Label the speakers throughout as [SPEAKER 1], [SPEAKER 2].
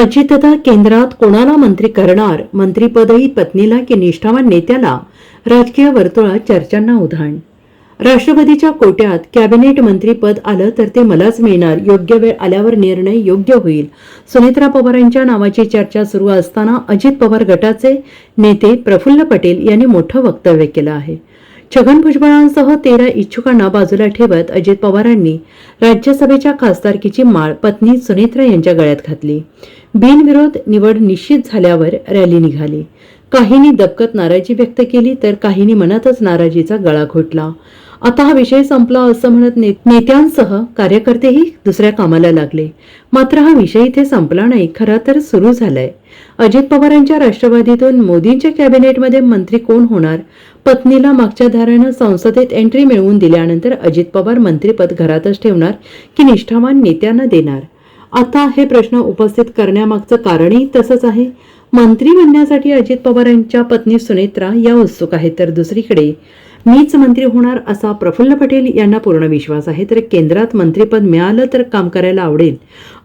[SPEAKER 1] अजितदा केंद्रात कोणाला मंत्री करणार? मंत्रीपदही पत्नीला की निष्ठावान नेत्याला? राजकीय वर्तुळात चर्चांना उधाण. राष्ट्रपतीच्या कोट्यात कॅबिनेट मंत्रीपद आलं तर ते मलाच मिळणार. योग्य वेळ आल्यावर निर्णय योग्य होईल. सुनेत्रा पवारांच्या नावाची चर्चा सुरू असताना अजित पवार गटाचे नेते प्रफुल्ल पटेल यांनी मोठं वक्तव्य केलं आहे. छगन भुजबळांसह तेरा इच्छुकांना बाजूला ठेवत अजित पवारांनी राज्यसभेच्या खासदारकीची माळ पत्नी सुनेत्रा यांच्या गळ्यात घातली. बिनविरोध निवड निश्चित झाल्यावर रॅली निघाली. काहींनी दबकत नाराजी व्यक्त केली तर काहींनी मनातच नाराजीचा गळा घोटला. आता हा विषय संपला असं म्हणत नेत्यांसह कार्यकर्तेही दुसऱ्या कामाला लागले. मात्र हा विषय इथे संपला नाही. खरा तर सुरू झालाय. अजित पवारांच्या राष्ट्रवादीतून मोदींच्या कॅबिनेटमध्ये मंत्री कोण होणार? पत्नीला मागच्या धारानं संसदेत एंट्री मिळवून दिल्यानंतर अजित पवार मंत्रीपद घरातच ठेवणार की निष्ठावान नेत्यांना देणार? आता हे प्रश्न उपस्थित करण्यामागचं कारणही तसंच आहे. मंत्री बनण्यासाठी अजित पवारांच्या पत्नी सुनेत्रा या उत्सुक आहेत. तर दुसरीकडे मीच मंत्री होणार असा प्रफुल्ल पटेल यांना पूर्ण विश्वास आहे. तर केंद्रात मंत्रीपद मिळालं तर काम करायला आवडेल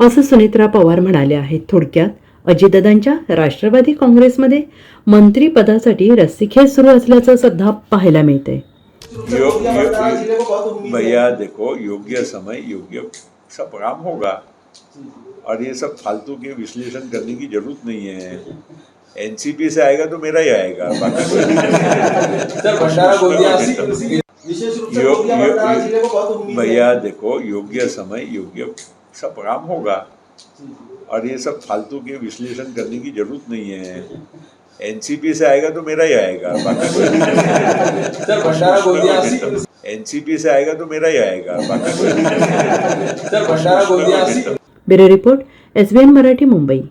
[SPEAKER 1] असं सुनेत्रा पवार म्हणाले आहेत. थोडक्यात अजितदादांच्या राष्ट्रवादी काँग्रेसमध्ये मंत्रीपदासाठी रस्सीखेच सुरू असल्याचं सध्या पाहायला मिळतंय.
[SPEAKER 2] भैया देखो योग्य समय योग्य सब काम होगा. और ये सब फालतू के विश्लेषण करने की जरूरत नहीं है. एनसीपी से आएगा तो मेरा ही आएगा। बाकी
[SPEAKER 3] सर भंडारा गोंदिया विशेष रूप से
[SPEAKER 2] यो,
[SPEAKER 3] गोंदिया
[SPEAKER 2] यो,
[SPEAKER 3] भंडारा ज़िले को बहुत उम्मीद है।
[SPEAKER 2] भैया देखो योग्य समय योग्य सब काम होगा। और ये सब फालतू के विश्लेषण करने की ज़रूरत नहीं है। एनसीपी से आएगा तो मेरा ही आएगा। बाकी
[SPEAKER 3] सर भंडारा गोंदिया
[SPEAKER 2] एनसीपी से आएगा तो मेरा ही आएगा। बाकी
[SPEAKER 3] sir Bhandara Gondia
[SPEAKER 1] bureau report SBN Marathi Mumbai.